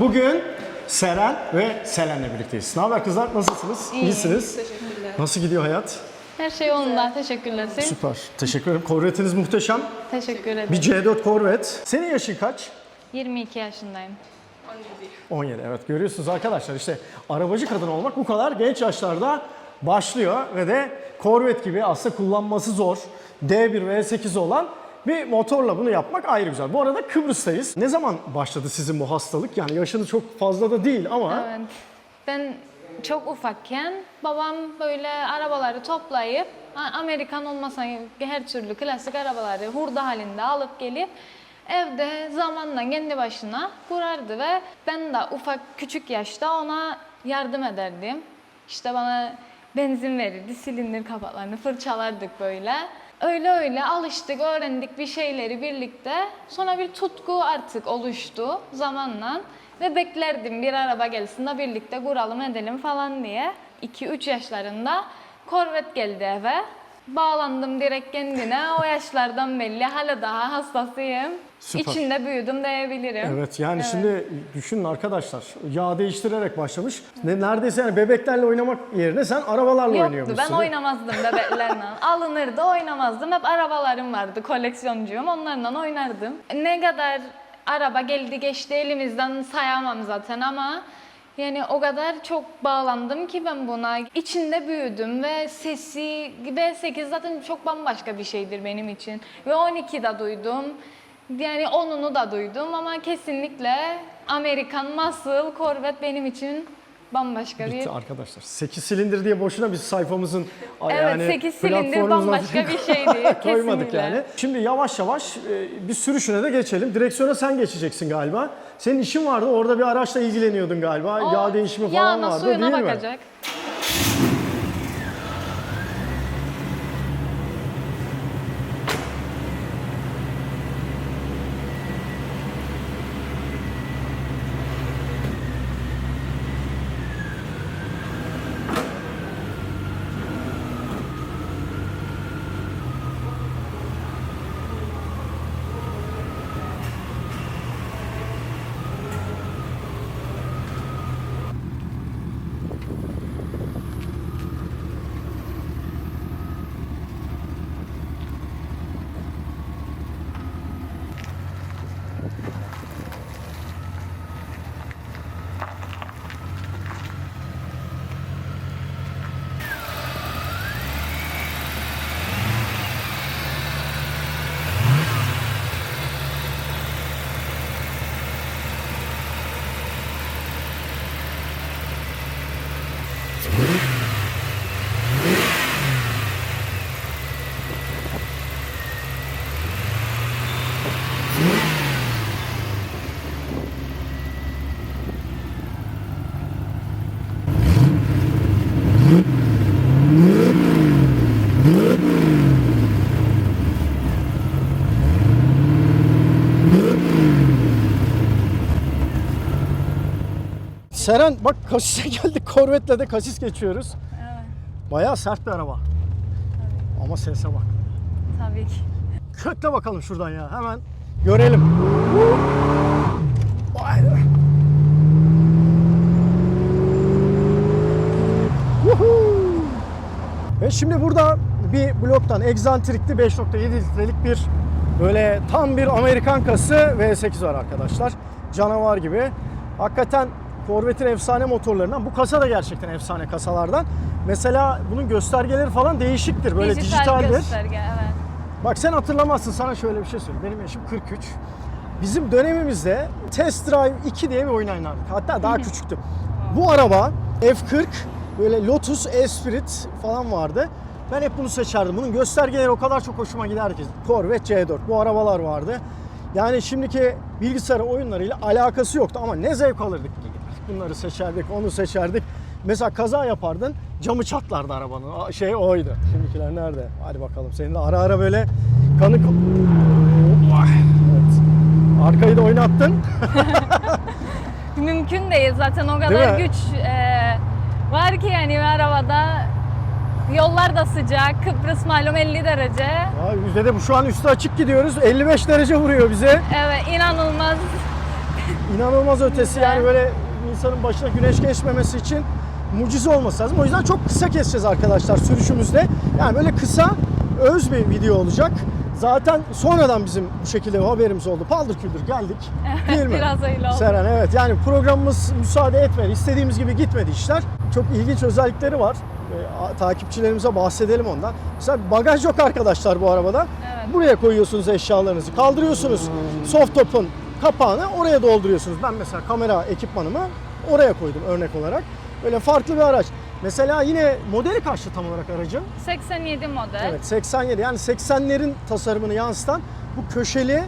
Bugün Seren ve Selen'le birlikteyiz. Ne haber kızlar? Nasılsınız? İyi, İyisiniz. teşekkürler. Nasıl gidiyor hayat? Her şey yolunda. Teşekkürler. Siz? Süper. Teşekkür ederim. Korvetiniz muhteşem. Teşekkür ederim. Bir C4 Korvet. Senin yaşın kaç? 22 yaşındayım. 17 evet görüyorsunuz arkadaşlar işte arabacı kadın olmak bu kadar genç yaşlarda başlıyor ve de Corvette gibi aslında kullanması zor D1 V8 olan bir motorla bunu yapmak ayrı güzel. Bu arada Kıbrıs'tayız. Ne zaman başladı sizin bu hastalık? Yani yaşınız çok fazla da değil ama Evet. Ben çok ufakken babam böyle arabaları toplayıp Amerikan olmasa her türlü klasik arabaları hurda halinde alıp gelip evde zamanla kendi başına kurardı ve ben de ufak küçük yaşta ona yardım ederdim. İşte bana benzin verirdi, silindir kapaklarını fırçalardık böyle. Öyle öyle alıştık, öğrendik bir şeyleri birlikte. Sonra bir tutku artık oluştu zamanla. Ve beklerdim bir araba gelsin de birlikte kuralım edelim falan diye. 2-3 yaşlarında Corvette geldi eve. Bağlandım direkt kendine. O yaşlardan belli. Hala daha hastasıyım. Süper. İçinde büyüdüm diyebilirim. Evet yani şimdi düşünün arkadaşlar yağ değiştirerek başlamış. Ne, neredeyse yani bebeklerle oynamak yerine sen arabalarla Yoktu oynuyormuşsun. ben oynamazdım bebeklerle. Alınırdı oynamazdım. Hep arabalarım vardı koleksiyoncuyum onlarla oynardım. Ne kadar araba geldi geçti elimizden sayamam zaten ama yani o kadar çok bağlandım ki ben buna. İçinde büyüdüm ve sesi B8 zaten çok bambaşka bir şeydir benim için. Ve 12 de duydum. Yani onunu da duydum ama kesinlikle Amerikan Muscle Corvette benim için bambaşka bir Bitti arkadaşlar. 8 silindir diye boşuna biz sayfamızın Evet, sekiz silindir platformumuzdan bambaşka bir şeydi, koymadık yani. Şimdi yavaş yavaş e, bir sürüşüne de geçelim. Direksiyona sen geçeceksin galiba. Senin işin vardı orada bir araçla ilgileniyordun galiba. O Yağ değişimi falan yağına, vardı suyuna değil mi? bakacak. Seren bak kasise geldik. Corvette'le de kasis geçiyoruz. Evet, Bayağı sert bir araba. Ama sese bak. tabii ki. Kökle bakalım şuradan ya. Hemen görelim. Vay be. Ve şimdi burada bir bloktan egzantrikli 5.7 litrelik bir böyle tam bir Amerikan kası V8 var arkadaşlar. Canavar gibi. Hakikaten Corvette'in efsane motorlarından. Bu kasa da gerçekten efsane kasalardan. Mesela bunun göstergeleri falan değişiktir. Böyle Dijital dijitaldir. gösterge, evet. Bak sen hatırlamazsın sana şöyle bir şey söyleyeyim. Benim yaşım 43. Bizim dönemimizde Test Drive 2 diye bir oyun oynardık. Hatta daha küçüktüm. Bu araba F40 böyle Lotus Esprit falan vardı. Ben hep bunu seçerdim. Bunun göstergeleri o kadar çok hoşuma giderdi ki. Corvette C4 bu arabalar vardı. Yani şimdiki bilgisayar oyunlarıyla alakası yoktu ama ne zevk alırdık. Bunları seçerdik, onu seçerdik. Mesela kaza yapardın, camı çatlardı arabanın. Şey oydu. Şimdikiler nerede? Hadi bakalım. Senin de ara ara böyle kanı... Evet. Arkayı da oynattın. Mümkün değil zaten o kadar güç e, var ki yani bir arabada. Yollar da sıcak, Kıbrıs malum 50 derece. Ya yüzde de bu şu an üstü açık gidiyoruz. 55 derece vuruyor bize. Evet inanılmaz inanılmaz ötesi Güzel. yani böyle insanın başına güneş geçmemesi için mucize olması lazım. O yüzden çok kısa keseceğiz arkadaşlar sürüşümüzde. Yani böyle kısa öz bir video olacak. Zaten sonradan bizim bu şekilde haberimiz oldu. Paldır küldür geldik. Değil mi? Biraz öyle oldu. Seren evet yani programımız müsaade etmedi. İstediğimiz gibi gitmedi işler. Çok ilginç özellikleri var. A- takipçilerimize bahsedelim ondan. Mesela bagaj yok arkadaşlar bu arabada. Evet. Buraya koyuyorsunuz eşyalarınızı. Kaldırıyorsunuz soft top'un kapağını oraya dolduruyorsunuz. Ben mesela kamera ekipmanımı oraya koydum örnek olarak. Böyle farklı bir araç. Mesela yine modeli kaçtı tam olarak aracın? 87 model. Evet 87 yani 80'lerin tasarımını yansıtan bu köşeli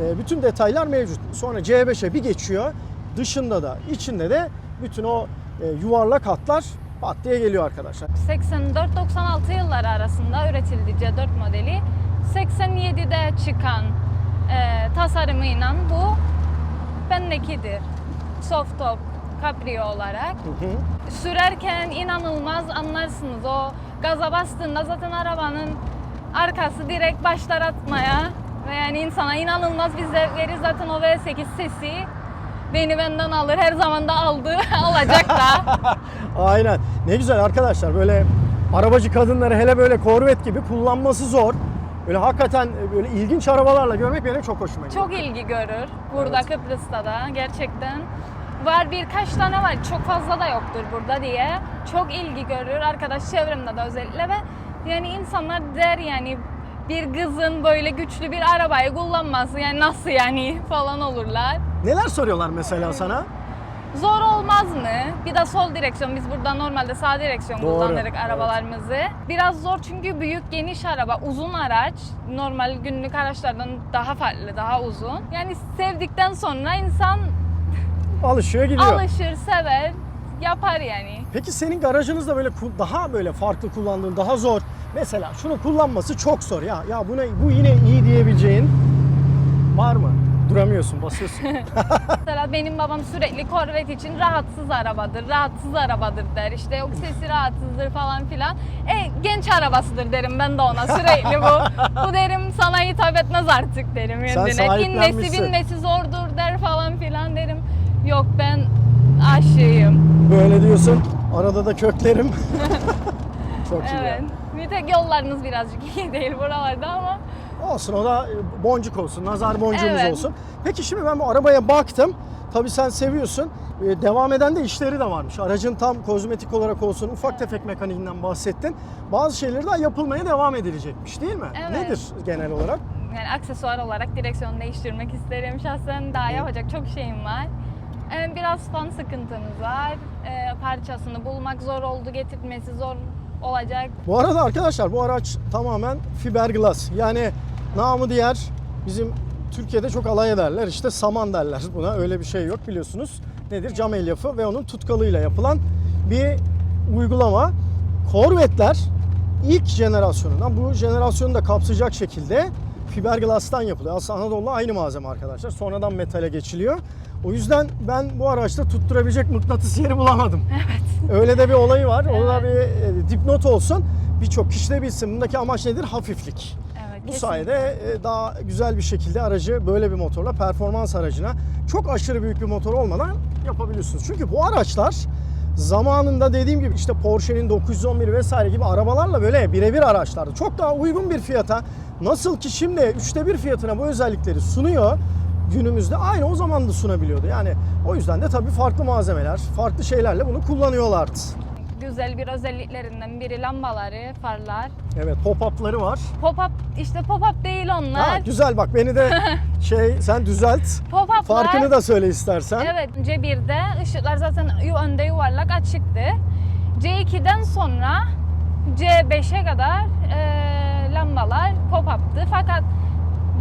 e, bütün detaylar mevcut. Sonra C5'e bir geçiyor. Dışında da içinde de bütün o e, yuvarlak hatlar pat diye geliyor arkadaşlar. 84-96 yılları arasında üretildi C4 modeli. 87'de çıkan e, tasarımıyla bu bendekidir. Soft top Caprio olarak. Hı hı. Sürerken inanılmaz anlarsınız. O gaza bastığında zaten arabanın arkası direkt başlar atmaya ve yani insana inanılmaz bir zevk verir. Zaten o V8 sesi beni benden alır. Her zaman da aldı. Alacak da. Aynen. Ne güzel arkadaşlar böyle arabacı kadınları hele böyle Corvette gibi kullanması zor. Böyle hakikaten e, böyle ilginç arabalarla görmek benim çok hoşuma gidiyor. Çok ilgi görür burada Evet. Kıbrıs'ta da gerçekten. Var birkaç tane var çok fazla da yoktur burada diye. Çok ilgi görür arkadaş çevremde de özellikle ve yani insanlar der yani bir kızın böyle güçlü bir arabayı kullanması yani nasıl yani falan olurlar. Neler soruyorlar mesela sana? Zor olmaz mı? Bir de sol direksiyon. Biz burada normalde sağ direksiyon Doğru, kullanırız arabalarımızı. Biraz zor çünkü büyük geniş araba, uzun araç. Normal günlük araçlardan daha farklı, daha uzun. Yani sevdikten sonra insan Alışıyor gidiyor. alışır, sever, yapar yani. Peki senin garajınızda böyle ku- daha böyle farklı kullandığın, daha zor. Mesela şunu kullanması çok zor ya. Ya buna bu yine iyi diyebileceğin var mı? Duramıyorsun, basıyorsun. Mesela benim babam sürekli Corvette için rahatsız arabadır, rahatsız arabadır der. İşte yok sesi rahatsızdır falan filan. E genç arabasıdır derim ben de ona sürekli bu. bu derim sana hitap etmez artık derim kendine. Sahiplenmişsin. binmesi zordur der falan filan derim. Yok ben aşığıyım. böyle diyorsun. Arada da köklerim. çok iyi. ya. Evet. Bir tek yollarınız birazcık iyi değil buralarda ama Olsun o da boncuk olsun, nazar boncuğumuz Evet. olsun. Peki şimdi ben bu arabaya baktım. Tabii sen seviyorsun. Ee, Devam eden de işleri de varmış. Aracın tam kozmetik olarak olsun, ufak tefek mekaniğinden bahsettin. Bazı şeyleri daha yapılmaya devam edilecekmiş değil mi? Evet. Nedir genel olarak? yani aksesuar olarak direksiyonu değiştirmek isterim. Şahsen daha yapacak çok şeyim var. Ee, Biraz fan sıkıntımız var. Ee, Parçasını bulmak zor oldu, getirtmesi zor olacak. Bu arada arkadaşlar bu araç tamamen fiberglass. Yani namı diğer bizim Türkiye'de çok alay ederler. İşte saman derler buna. Öyle bir şey yok biliyorsunuz. Nedir? Cam elyafı ve onun tutkalıyla yapılan bir uygulama. Corvette'ler ilk jenerasyonundan bu jenerasyonu da kapsayacak şekilde fiberglass'tan yapılıyor. Aslında Anadolu'da aynı malzeme arkadaşlar. Sonradan metale geçiliyor. O yüzden ben bu araçta tutturabilecek mıknatıs yeri bulamadım. Evet. Öyle de bir olayı var. O da bir e, dipnot olsun. Birçok kişi de bilsin. Bundaki amaç nedir? Hafiflik. Bu kesin. sayede e, daha güzel bir şekilde aracı böyle bir motorla performans aracına çok aşırı büyük bir motor olmadan yapabiliyorsunuz. Çünkü bu araçlar zamanında dediğim gibi işte Porsche'nin 911 vesaire gibi arabalarla böyle birebir araçlardı. Çok daha uygun bir fiyata nasıl ki şimdi üçte bir fiyatına bu özellikleri sunuyor günümüzde aynı o zaman da sunabiliyordu. Yani o yüzden de tabii farklı malzemeler, farklı şeylerle bunu kullanıyorlardı. Güzel bir özelliklerinden biri lambaları, farlar. Evet pop-up'ları var. Pop-up, işte pop-up değil onlar. Ha, güzel bak beni de şey sen düzelt. Pop-up'lar. Farkını da söyle istersen. Evet, C1'de ışıklar zaten önde yuvarlak açıktı. C2'den sonra C5'e kadar e, lambalar pop-up'tı. Fakat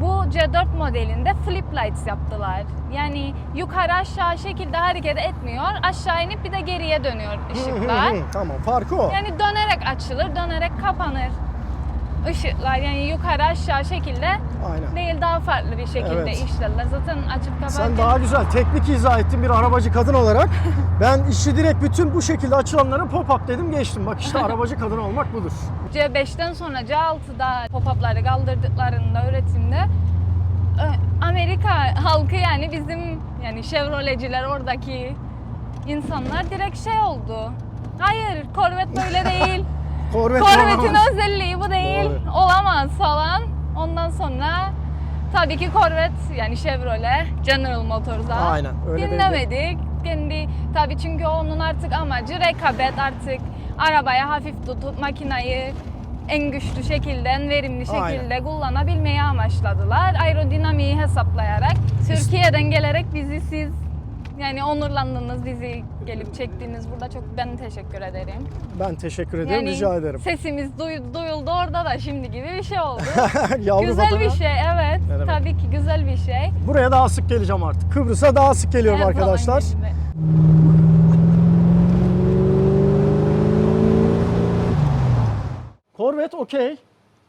bu C4 modelinde flip lights yaptılar. Yani yukarı aşağı şekilde hareket etmiyor. Aşağı inip bir de geriye dönüyor ışıklar. tamam farkı o. Yani dönerek açılır, dönerek kapanır. Işıklar yani yukarı aşağı şekilde Aynen. değil daha farklı bir şekilde Evet. işlerler. Zaten açıp kaparken Sen daha güzel teknik izah ettin bir arabacı kadın olarak. ben işi direkt bütün bu şekilde açılanlara pop-up dedim geçtim. Bak işte arabacı kadın olmak budur. C5'ten sonra C6'da pop-up'ları kaldırdıklarında üretimde e, Amerika halkı yani bizim yani Chevrolet'ciler oradaki insanlar direkt şey oldu. Hayır, Corvette böyle değil. Corvette Corvette'in olamaz. özelliği bu değil. Doğru. Olamaz falan. Ondan sonra tabii ki Corvette yani Chevrolet General Motors'a Aynen, öyle belli. dinlemedik. Kendi tabii çünkü onun artık amacı rekabet artık arabaya hafif tutup makinayı en güçlü şekilde, en verimli şekilde Aynen. kullanabilmeyi amaçladılar. Aerodinamiği hesaplayarak, Türkiye'den gelerek bizi siz yani onurlandınız bizi gelip çektiğiniz burada çok ben teşekkür ederim. Ben teşekkür ederim, rica ederim. Sesimiz duy- duyuldu orada da şimdi gibi bir şey oldu. Yavru güzel vatana. bir şey evet. Ne demek? Tabii ki güzel bir şey. Buraya daha sık geleceğim artık. Kıbrıs'a daha sık geliyorum Her zaman arkadaşlar. gibi. Corvette okey.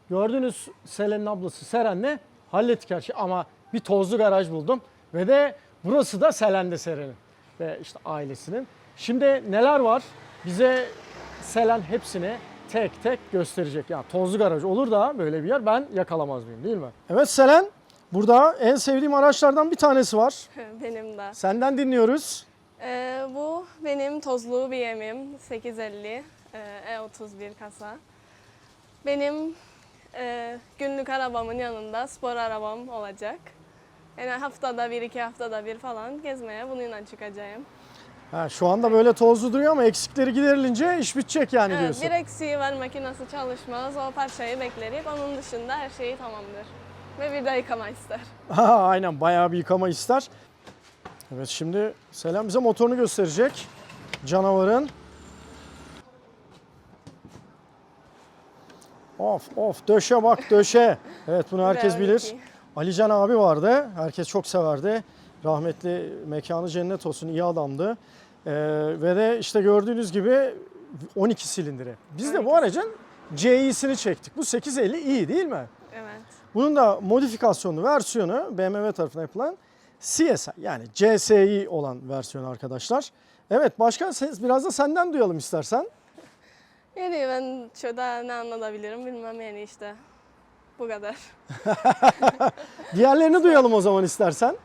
Gördüğünüz Selen'in ablası Seren'le hallettik her şeyi ama bir tozlu garaj buldum. Ve de burası da Selen'de Seren'in ve işte ailesinin. Şimdi neler var? Bize Selen hepsini tek tek gösterecek. Ya tozlu garaj olur da böyle bir yer ben yakalamaz mıyım değil mi? Evet Selen, burada en sevdiğim araçlardan bir tanesi var. Benim de. Senden dinliyoruz. Ee, bu benim tozlu BM'im 850 e, E31 kasa. Benim e, günlük arabamın yanında spor arabam olacak. Yani haftada bir, iki haftada bir falan gezmeye bununla çıkacağım. Ha, şu anda böyle tozlu duruyor ama eksikleri giderilince iş bitecek yani Evet, diyorsun. bir eksiği var makinesi çalışmaz. O parçayı bekleriz. Onun dışında her şeyi tamamdır. Ve bir de yıkama ister. Ha, aynen bayağı bir yıkama ister. Evet şimdi Selam bize motorunu gösterecek. Canavarın. Of of döşe bak döşe. Evet bunu herkes bilir. Alican abi vardı. Herkes çok severdi. Rahmetli mekanı cennet olsun iyi adamdı. Ee, ve de işte gördüğünüz gibi 12 silindiri. Biz de bu 12 aracın CI'sini çektik. Bu 850 iyi değil mi? Evet. Bunun da modifikasyonlu versiyonu BMW tarafından yapılan CSI yani CSI olan versiyonu arkadaşlar. Evet başka ses biraz da senden duyalım istersen. Yani ben şurada ne anlatabilirim bilmem yani işte. Bu kadar. Diğerlerini duyalım o zaman istersen.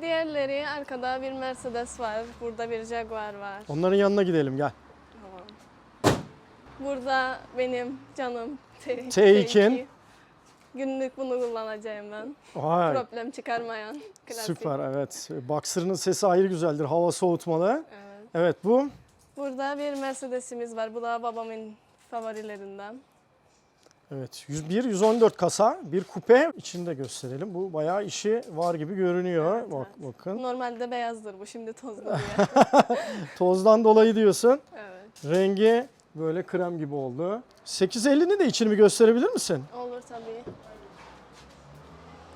Diğerleri arkada bir Mercedes var. Burada bir Jaguar var. Onların yanına gidelim gel. Tamam. Burada benim canım T- T2. Günlük bunu kullanacağım ben. Vay, Problem çıkarmayan. Klasik. süper evet. Boxer'ın sesi ayrı güzeldir. Hava soğutmalı. Evet. Evet bu. Burada bir Mercedes'imiz var. Bu da babamın favorilerinden. Evet 101 114 kasa bir kupe içini de gösterelim. Bu bayağı işi var gibi görünüyor. Evet, Bak bakın. Normalde beyazdır bu. Şimdi tozlu diye. Tozdan dolayı diyorsun. evet. Rengi böyle krem gibi oldu. 850'ni de içini gösterebilir misin? Olur tabii.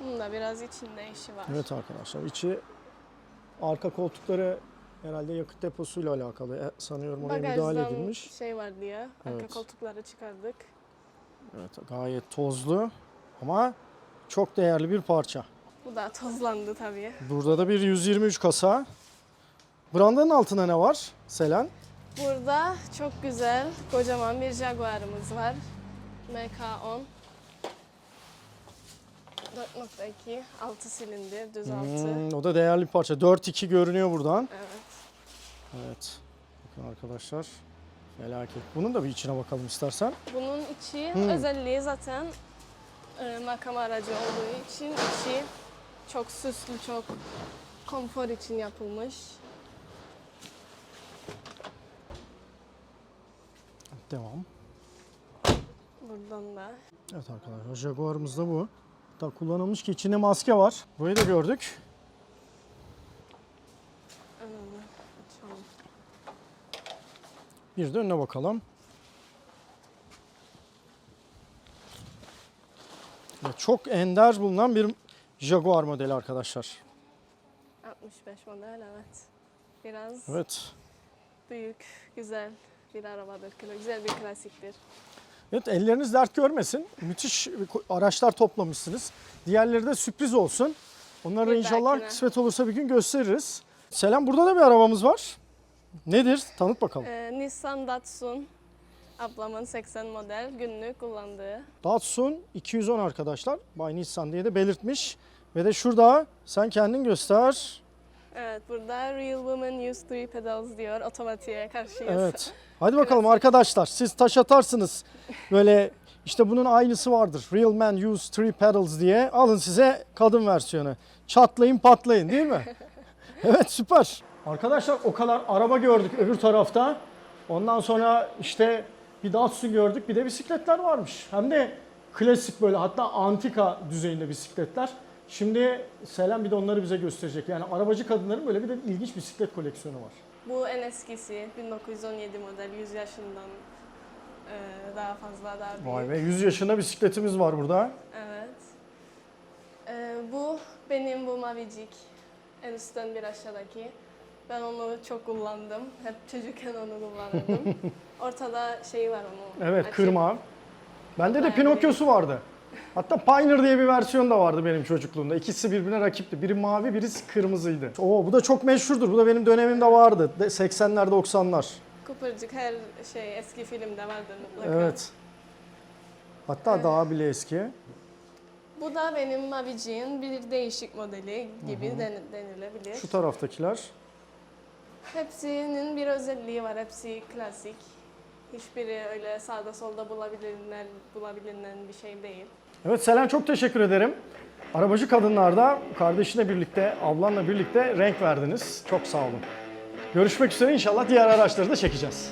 Bunun da biraz içinde işi var. Evet arkadaşlar içi arka koltukları herhalde yakıt deposuyla alakalı E, sanıyorum oraya müdahale Bagajdan edilmiş. şey var diye arka Evet. koltukları çıkardık. Evet gayet tozlu ama çok değerli bir parça. Bu da tozlandı tabii. Burada da bir 123 kasa. Brandanın altında ne var Selen? Burada çok güzel kocaman bir Jaguar'ımız var. MK10. 4.2 6 silindir düz altı. Hmm, o da değerli bir parça. 4.2 görünüyor buradan. Evet. Evet. Bakın arkadaşlar. Felaket. Bunun da bir içine bakalım istersen. Bunun içi Hmm. özelliği zaten e, makam aracı olduğu için içi çok süslü, çok konfor için yapılmış. Devam. Buradan da Evet arkadaşlar Jaguar'ımız da bu. Hatta kullanılmış ki içinde maske var. Burayı da gördük. Bir de önüne bakalım. Çok ender bulunan bir Jaguar modeli arkadaşlar. 65 model evet. Biraz Evet. büyük, güzel bir arabadır. Güzel bir klasiktir. Evet elleriniz dert görmesin. Müthiş araçlar toplamışsınız. Diğerleri de sürpriz olsun. Onları Bir inşallah dahakine. kısmet olursa bir gün gösteririz. Selam burada da bir arabamız var. Nedir? Tanıt bakalım. Ee, Nissan Datsun ablamın 80 model günlük kullandığı. Datsun 210 arkadaşlar. Bay Nissan diye de belirtmiş. Ve de şurada sen kendin göster. Evet burada Real Woman Use Three Pedals diyor otomatiğe karşıyız. Evet. Hadi bakalım arkadaşlar siz taş atarsınız. Böyle işte bunun aynısı vardır. Real Man Use Three Pedals diye. Alın size kadın versiyonu. Çatlayın patlayın değil mi? evet süper. Arkadaşlar o kadar araba gördük öbür tarafta. Ondan sonra işte bir Datsun gördük bir de bisikletler varmış. Hem de klasik böyle hatta antika düzeyinde bisikletler. Şimdi Selam bir de onları bize gösterecek. Yani arabacı kadınların böyle bir de ilginç bisiklet koleksiyonu var. Bu en eskisi 1917 model 100 yaşından e, daha fazla daha büyük. Vay be 100 yaşında bisikletimiz var burada. Evet. E, bu benim bu Mavicik en üstten bir aşağıdaki. Ben onu çok kullandım. Hep çocukken onu kullanırdım. Ortada şey var onun. Evet açık. kırma. Bende de Pinokyo'su vardı. Hatta Pioneer diye bir versiyon da vardı benim çocukluğumda. İkisi birbirine rakipti. Biri mavi, birisi kırmızıydı. Oo bu da çok meşhurdur. Bu da benim dönemimde vardı. De- 80'ler 90'lar. Kıpırcık her şey eski filmde vardır mutlaka. Evet. Hatta daha bile eski. Bu da benim Mavicik'in bir değişik modeli gibi den- denilebilir. Şu taraftakiler. Hepsinin bir özelliği var. Hepsi klasik. Hiçbiri öyle sağda solda bulabilinen, bulabilinen bir şey değil. Evet Selen çok teşekkür ederim. Arabacı kadınlarda kardeşinle birlikte, ablanla birlikte renk verdiniz. Çok sağ olun. Görüşmek üzere inşallah diğer araçları da çekeceğiz.